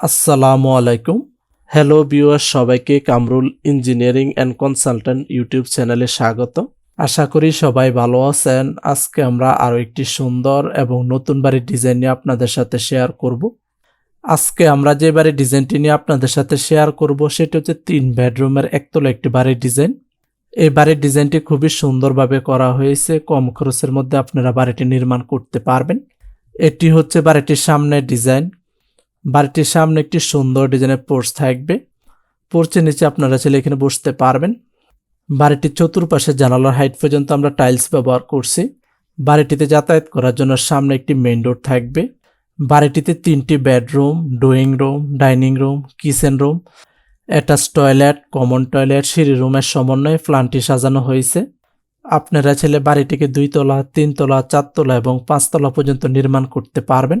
আসসালামু আলাইকুম। Hello viewer সবাইকে Kamrul engineering and consultant YouTube চ্যানেলে স্বাগত আশা করি সবাই ভালো আছেন। আজকে আমরা আরও একটি সুন্দর এবং নতুন বাড়ির ডিজাইন নিয়ে আপনাদের সাথে শেয়ার করব। আজকে আমরা যে বাড়ির ডিজাইনটি নিয়ে আপনাদের সাথে শেয়ার করব, সেটি হচ্ছে তিন বেডরুমের একতলা একটি বাড়ির ডিজাইন এই বাড়ির ডিজাইনটি খুবই সুন্দরভাবে করা হয়েছে। কম খরচের মধ্যে আপনারা বাড়িটি নির্মাণ করতে পারবেন। এটি হচ্ছে বাড়িটির সামনের ডিজাইন বাড়িটির সামনে একটি সুন্দর ডিজাইনের পোর্চ থাকবে। পোর্চের নিচে আপনারা চাইলে এখানে বসতে পারবেন। বাড়িটির চতুর্পাশে জানালার হাইট পর্যন্ত আমরা টাইলস ব্যবহার করছি। বাড়িটিতে যাতায়াত করার জন্য সামনে একটি মেইন ডোর থাকবে। বাড়িটিতে তিনটি bedroom drawing room dining room kitchen room attach toilet common toilet সিঁড়ি রুমের সমন্বয়ে প্ল্যানটি সাজানো হয়েছে। আপনারা ছেলে বাড়িটিকে দুই দুইতলা তিনতলা চারতলা এবং পাঁচতলা পর্যন্ত নির্মাণ করতে পারবেন।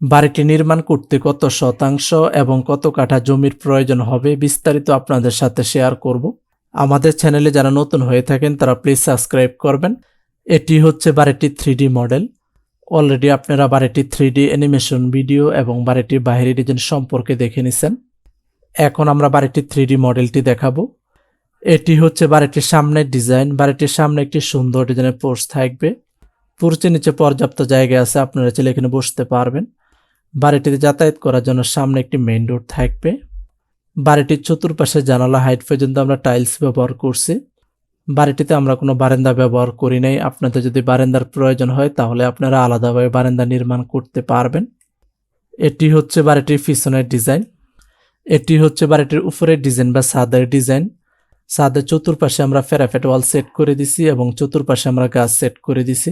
বাড়িটি নির্মাণ করতে কত শতাংশ এবং কত কাঠা জমির প্রয়োজন হবে বিস্তারিত আপনাদের সাথে শেয়ার করব। আমাদের চ্যানেলে যারা নতুন হয়ে থাকেন, তারা প্লিজ সাবস্ক্রাইব করবেন। এটি হচ্ছে বাড়িটির থ্রি মডেল অলরেডি আপনারা বাড়িটির থ্রি অ্যানিমেশন ভিডিও এবং বাড়িটির বাইরের ডিজাইন সম্পর্কে দেখে নিছেন। এখন আমরা বাড়িটির থ্রি মডেলটি দেখাবো। এটি হচ্ছে বাড়িটির সামনের ডিজাইন বাড়িটির সামনে একটি সুন্দর ডিজাইনের পোর্চ থাকবে। পোর্চের নিচে পর্যাপ্ত জায়গা আছে, আপনারা চাইলে এখানে বসতে পারবেন। বাড়িটিতে যাতায়াত করার জন্য সামনে একটি মেইন রোড থাকবে। বাড়িটির চতুর্পাশে জানালা হাইট পর্যন্ত আমরা টাইলস ব্যবহার করছি। বাড়িটিতে আমরা কোনো বারান্দা ব্যবহার করি নাই। আপনাদের যদি বারান্দার প্রয়োজন হয়, তাহলে আপনারা আলাদাভাবে বারান্দা নির্মাণ করতে পারবেন। এটি হচ্ছে বাড়িটির পিছনের ডিজাইন এটি হচ্ছে বাড়িটির উপরের ডিজাইন বা ছাদের ডিজাইন সাদের চতুর্পাশে আমরা ফেরাফেট ওয়াল সেট করে দিছি এবং চতুর্পাশে আমরা গাছ সেট করে দিছি।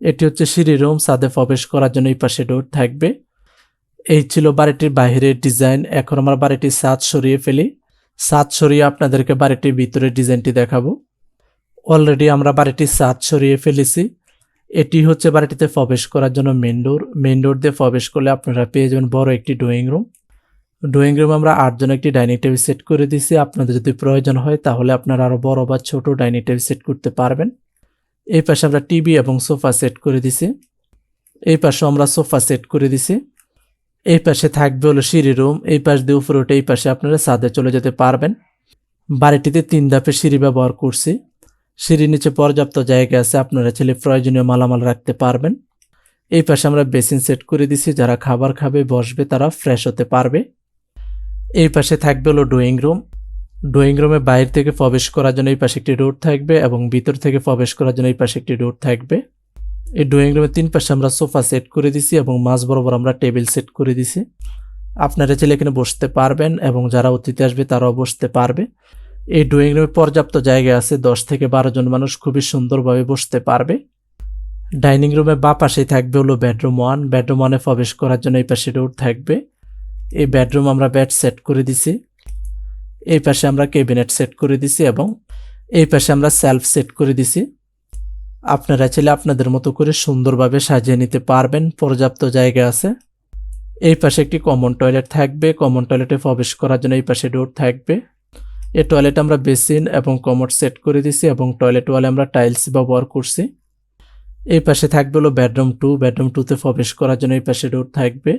এটি হচ্ছে সিঁড়ি রুম সাদে প্রবেশ করার জন্য এই পাশে ডোর থাকবে। এই ছিল বাড়িটির বাইরের ডিজাইন। এখন আমরা বাড়িটির ছাদ সরিয়ে ফেলি। ছাদ সরিয়ে আপনাদেরকে বাড়িটির ভিতরের ডিজাইনটি দেখাবো। অলরেডি আমরা বাড়িটির ছাদ সরিয়ে ফেলেছি। এটি হচ্ছে বাড়িটিতে প্রবেশ করার জন্য মেন ডোর মেন ডোর দিয়ে প্রবেশ করলে আপনারা পেয়ে যাবেন বড় একটি ড্রয়িং রুম ড্রয়িং রুম আমরা আটজন একটি ডাইনিং টেবিল সেট করে দিছি আপনাদের যদি প্রয়োজন হয় তাহলে আপনারা আরও বড় বা ছোট ডাইনিং টেবিল সেট করতে পারবেন। এই পাশে আমরা টিভি এবং সোফা সেট করে দিছি এই পাশে আমরা সোফা সেট করে দিছি এই পাশে থাকবে হলো সিঁড়ি রুম, এই পাশ দিয়ে উপরে উঠে এই পাশে আপনারা ছাদে চলে যেতে পারবেন। বাড়িটিতে তিন ধাপে সিঁড়ি ব্যবহার করছি। সিঁড়ির নিচে পর্যাপ্ত জায়গা আছে, আপনারা ছেলে প্রয়োজনীয় মালামাল রাখতে পারবেন। এই পাশে আমরা বেসিন সেট করে দিছি, যারা খাবার খাবে, বসবে, তারা ফ্রেশ হতে পারবে। এই পাশে থাকবে হলো ড্রয়িং রুম। ড্রয়িং রুমে বাইরে থেকে প্রবেশ করার জন্য এই পাশে একটি রোড থাকবে এবং ভিতর থেকে প্রবেশ করার জন্য এই পাশে একটি রোড থাকবে। এই ড্রয়িং রুমের তিন পাশে আমরা সোফা সেট করে দিছি এবং মাঝ বরাবর আমরা টেবিল সেট করে দিছি। আপনারা চাইলে এখানে বসতে পারবেন এবং যারা অতিথি আসবে তারাও বসতে পারবে। এই ড্রয়িং রুমে পর্যাপ্ত জায়গা আছে, দশ থেকে বারো জন মানুষ খুবই সুন্দরভাবে বসতে পারবে। ডাইনিং রুমে বা পাশেই থাকবে হলো বেডরুম ওয়ান বেডরুম ওয়ানে প্রবেশ করার জন্য এই পাশে রোড থাকবে। এই বেডরুম আমরা বেড সেট করে দিছি। এই পাশে আমরা ক্যাবিনেট সেট করে দিছি এবং এই পাশে আমরা সেলফ সেট করে দিছি। আপনারা চাইলে আপনাদের মতো করে সুন্দরভাবে সাজিয়ে নিতে পারবেন, পর্যাপ্ত জায়গা আছে। এই পাশে একটি কমন টয়লেট থাকবে। কমন টয়লেটে প্রবেশ করার জন্য এই পাশে ডোর থাকবে। এই টয়লেট আমরা বেসিন এবং কমোড সেট করে দিছি এবং টয়লেট ওয়ালে আমরা টাইলস ব্যবহার করছি। এই পাশে থাকবে হলো বেডরুম টু বেডরুম টুতে প্রবেশ করার জন্য এই পাশে ডোর থাকবে।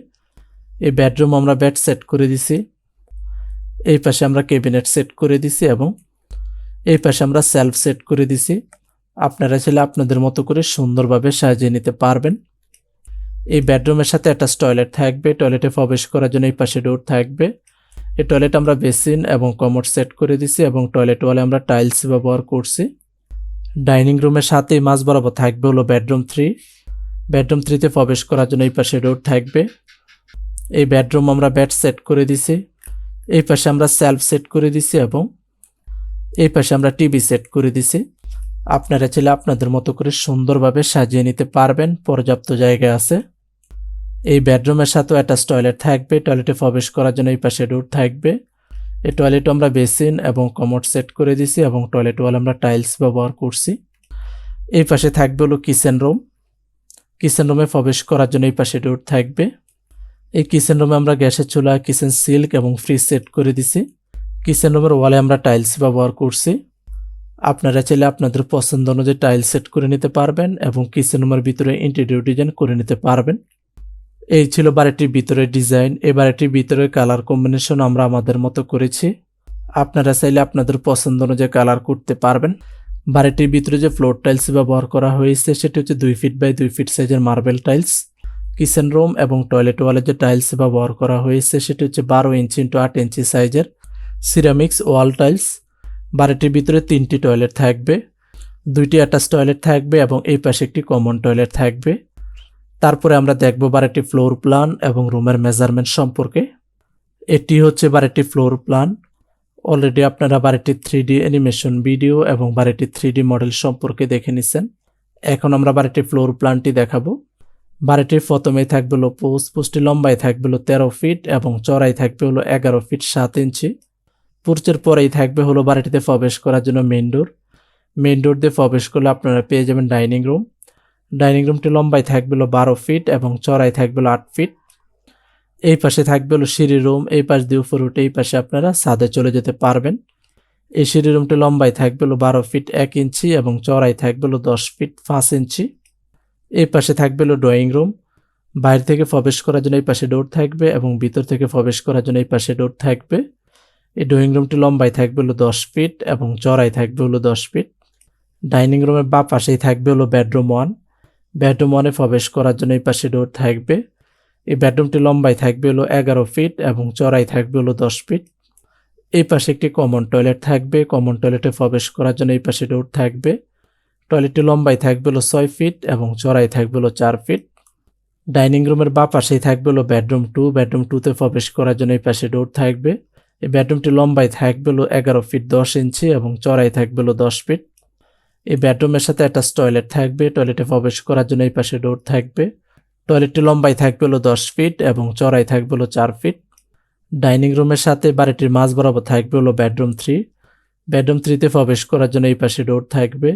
এই বেডরুম আমরা বেড সেট করে দিছি এই পাশে আমরা ক্যাবিনেট সেট করে দিছি এবং এই পাশে আমরা সেলফ সেট করে দিছি আপনারা চাইলে আপনাদের মতো করে সুন্দরভাবে সাজিয়ে নিতে পারবেন। এই বেডরুমের সাথে একটা টয়লেট থাকবে। টয়লেটে প্রবেশ করার জন্য এই পাশে ডোর থাকবে। এই টয়লেট আমরা বেসিন এবং কমোড সেট করে দিছি এবং টয়লেট ওয়ালে আমরা টাইলস ব্যবহার করছি। ডাইনিং রুমের সাথেই মাঝ বরাবর থাকবে হলো বেডরুম থ্রি। বেডরুম থ্রিতে প্রবেশ করার জন্য এই পাশে ডোর থাকবে। এই বেডরুম আমরা বেড সেট করে দিছি। এই পাশে আমরা সেলফ সেট করে দিছি এবং এই পাশে আমরা টিভি সেট করে দিছি। আপনারা চাইলে আপনাদের মতো করে সুন্দরভাবে সাজিয়ে নিতে পারবেন, পর্যাপ্ত জায়গা আছে। এই বেডরুমের সাথেও অ্যাটাচ টয়লেট থাকবে টয়লেটে প্রবেশ করার জন্য এই পাশে ডোর থাকবে। এই টয়লেটও আমরা বেসিন এবং কমোড সেট করে দিছি এবং টয়লেট ওয়াল আমরা টাইলস ব্যবহার করছি। এই পাশে থাকবে হলো কিচেন রুম কিচেন রুমে প্রবেশ করার জন্য এই পাশে ডোর থাকবে। এই কিচেন রুমে আমরা গ্যাসের চুলা কিচেন সিল্ক এবং ফ্রিজ সেট করে দিছি কিচেন রুমের ওয়ালে আমরা টাইলস ব্যবহার করছি। আপনারা চাইলে আপনাদের পছন্দ অনুযায়ী টাইলস সেট করে নিতে পারবেন এবং কিচেন রুমের ভিতরে ইন্টেরিয়র ডিজাইন করে নিতে পারবেন। এই ছিল বাড়িটির ভিতরে ডিজাইন এই বাড়িটির ভিতরে কালার কম্বিনেশন আমরা আমাদের মতো করেছি। আপনারা চাইলে আপনাদের পছন্দ অনুযায়ী কালার করতে পারবেন। বাড়িটির ভিতরে যে ফ্লোর টাইলস ব্যবহার করা হয়েছে, সেটি হচ্ছে দুই ফিট বাই দুই ফিট সাইজের মার্বেল টাইলস কিচেন রুম এবং টয়লেট ওয়ালের যে টাইলস ব্যবহার করা হয়েছে, সেটি হচ্ছে বারো ইঞ্চি ইন্টু আট ইঞ্চি সাইজের সিরামিক্স ওয়াল টাইলস বাড়িটির ভিতরে তিনটি টয়লেট থাকবে, দুইটি অ্যাটাচ টয়লেট থাকবে এবং এই পাশে একটি কমন টয়লেট থাকবে। তারপরে আমরা দেখব বাড়িটি ফ্লোর প্ল্যান এবং রুমের মেজারমেন্ট সম্পর্কে। এটি হচ্ছে বাড়িটি ফ্লোর প্ল্যান। অলরেডি আপনারা বাড়িটির থ্রি ডি অ্যানিমেশন ভিডিও এবং বাড়িটির থ্রি ডি মডেল সম্পর্কে দেখে নিছেন। এখন আমরা বাড়িটির ফ্লোর প্ল্যানটি দেখাবো। বাড়িটির প্রথমেই থাকবে হলো পোস্ট, পোস্টটি লম্বায় থাকবে হলো তেরো ফিট এবং চড়াই থাকবে হলো এগারো ফিট সাত ইঞ্চি। পুরচের পরেই থাকবে হলো বাড়িটিতে প্রবেশ করার জন্য মেন ডোর মেন ডোর দিয়ে প্রবেশ করলে আপনারা পেয়ে যাবেন ডাইনিং রুম ডাইনিং রুমটি লম্বায় থাকবে হলো বারো ফিট এবং চড়াই থাকবে হলো আট ফিট এই পাশে থাকবে হলো সিঁড়ি রুম এই পাশ দিয়ে উপরে উঠে এই পাশে আপনারা ছাদে চলে যেতে পারবেন। এই সিঁড়ি রুমটি লম্বায় থাকবে হলো বারো ফিট এক ইঞ্চি এবং চড়াই থাকবে হলো দশ ফিট পাঁচ ইঞ্চি। এই পাশে থাকবে হলো ড্রয়িং রুম বাইরে থেকে প্রবেশ করার জন্য এই পাশে ডোর থাকবে এবং ভিতর থেকে প্রবেশ করার জন্য এই পাশে ডোর থাকবে। এই ড্রয়িং রুমটি লম্বায় থাকবে হলো দশ ফিট এবং চড়াই থাকবে হলো দশ ফিট। ডাইনিং রুমের বা পাশেই থাকবে হলো বেডরুম ওয়ান। বেডরুম ওয়ানে প্রবেশ করার জন্য এই পাশে ডোর থাকবে। এই বেডরুমটি লম্বায় থাকবে হলো এগারো ফিট এবং চড়াই থাকবে হলো দশ ফিট। এই পাশে একটি কমন টয়লেট থাকবে। কমন টয়লেটে প্রবেশ করার জন্য এই পাশে ডোর থাকবে। টয়লেটটি লম্বায় থাকবে হলো ছয় ফিট এবং চড়াই থাকবে হলো চার ফিট। ডাইনিং রুমের বা পাশেই থাকবে হলো বেডরুম টু। বেডরুম টুতে প্রবেশ করার জন্য এই পাশে ডোর থাকবে। এই বেডরুমটি লম্বায় থাকবে হলো এগারো ফিট দশ ইঞ্চি এবং চড়াই থাকবে দশ ফিট। এই বেডরুমের সাথে একটা টয়লেট থাকবে। টয়লেটে প্রবেশ করার জন্য এই পাশে ডোর থাকবে। টয়লেটটি লম্বায় থাকবে হলো দশ ফিট এবং চড়াই থাকবে চার ফিট। ডাইনিং রুমের সাথে বাড়িটির মাঝ বরাবর থাকবে হলো বেডরুম থ্রি। বেডরুম থ্রিতে প্রবেশ করার জন্য এই পাশে ডোর থাকবে।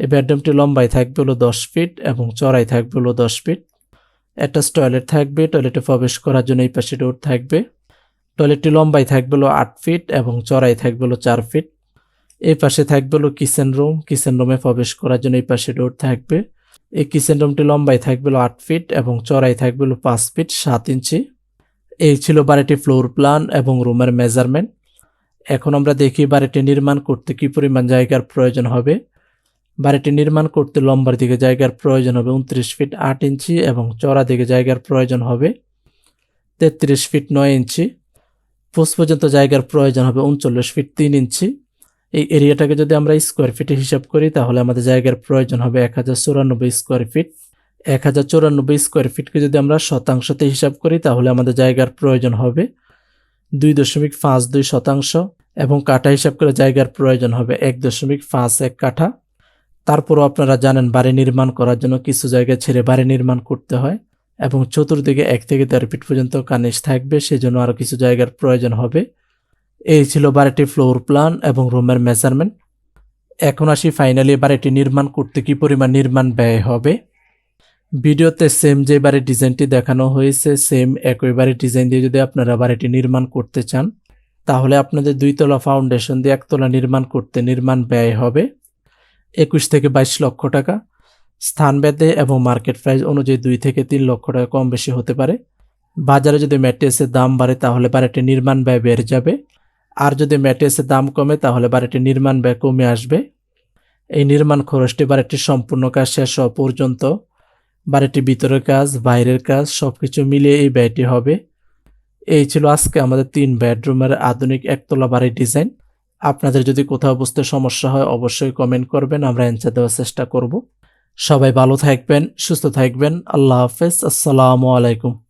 এই বেডরুমটি লম্বায় থাকবে হলো দশ ফিট এবং চড়াই থাকবে হলো দশ ফিট। একটা টয়লেট থাকবে। টয়লেটে প্রবেশ করার জন্য এই পাশে ডোর থাকবে। টয়লেটটি লম্বায় থাকবে হলো আট ফিট এবং চড়াই থাকবে হলো চার ফিট। এই পাশে থাকবে হলো কিচেন রুম কিচেন রুমে প্রবেশ করার জন্য এই পাশে ডোর থাকবে। এই কিচেন রুমটি লম্বায় থাকবে হলো আট ফিট এবং চড়াই থাকবে হলো পাঁচ ফিট সাত ইঞ্চি। এই ছিল বাড়িটি ফ্লোর প্ল্যান এবং রুমের মেজারমেন্ট এখন আমরা দেখি বাড়িটি নির্মাণ করতে কি পরিমাণ জায়গার প্রয়োজন হবে। বাড়িটি নির্মাণ করতে লম্বার দিকে জায়গার প্রয়োজন হবে উনত্রিশ ফিট আট ইঞ্চি এবং চড়া দিকে জায়গার প্রয়োজন হবে তেত্রিশ ফিট নয় ইঞ্চি। পোস্ট পর্যন্ত জায়গার প্রয়োজন হবে উনচল্লিশ ফিট তিন ইঞ্চি। এই এরিয়াটাকে যদি আমরা স্কোয়ার ফিটে হিসাব করি, তাহলে আমাদের জায়গার প্রয়োজন হবে এক হাজার চুরানব্বই স্কোয়ার ফিট। এক হাজার চুরানব্বই স্কোয়ার ফিটকে যদি আমরা শতাংশতে হিসাব করি, তাহলে আমাদের জায়গার প্রয়োজন হবে দুই দশমিক পাঁচ দুই শতাংশ এবং কাঠা হিসাব করে জায়গার প্রয়োজন হবে এক দশমিক পাঁচ এক কাঠা। তারপরও আপনারা জানেন বাড়ি নির্মাণ করার জন্য কিছু জায়গা ছেড়ে বাড়ি নির্মাণ করতে হয়। এবং চতুর্দিকে এক থেকে তেরো ফিট পর্যন্ত কানিস থাকবে, সেজন্য আরও কিছু জায়গার প্রয়োজন হবে। এই ছিল বাড়িটির ফ্লোর প্ল্যান এবং রুমের মেজারমেন্ট। এখন আসি ফাইনালি বাড়িটি নির্মাণ করতে কি পরিমাণ নির্মাণ ব্যয় হবে। ভিডিওতে সেম যে বাড়ির ডিজাইনটি দেখানো হয়েছে সেম একই বাড়ির ডিজাইন দিয়ে যদি আপনারা বাড়িটি নির্মাণ করতে চান, তাহলে আপনাদের দুইতলা ফাউন্ডেশন দিয়ে একতলা নির্মাণ করতে নির্মাণ ব্যয় হবে। একুশ থেকে বাইশ লক্ষ টাকা। স্থান ভেদে এবং মার্কেট প্রাইস অনুযায়ী দুই থেকে তিন লক্ষ টাকা কম বেশি হতে পারে। বাজারে যদি ম্যাট্রেসের দাম বাড়ে, তাহলে বাড়িটি নির্মাণ ব্যয় বেড়ে যাবে। আর যদি ম্যাট্রেসের দাম কমে, তাহলে বাড়িটি নির্মাণ ব্যয় কমে আসবে। এই নির্মাণ খরচটি বাড়িটির সম্পূর্ণ কাজ শেষ হওয়া পর্যন্ত। বাড়িটির ভিতরের কাজ, বাইরের কাজ সব কিছু মিলিয়ে এই ব্যয়টি হবে। এই ছিল আজকে আমাদের তিন বেডরুমের আধুনিক একতলা বাড়ির ডিজাইন। আপনাদের যদি কোথাও বুঝতে সমস্যা হয়, অবশ্যই কমেন্ট করবেন, আমরা অ্যান্সার দেওয়ার চেষ্টা করব। সবাই ভালো থাকবেন সুস্থ থাকবেন। আল্লাহ হাফেজ আসসালামু আলাইকুম।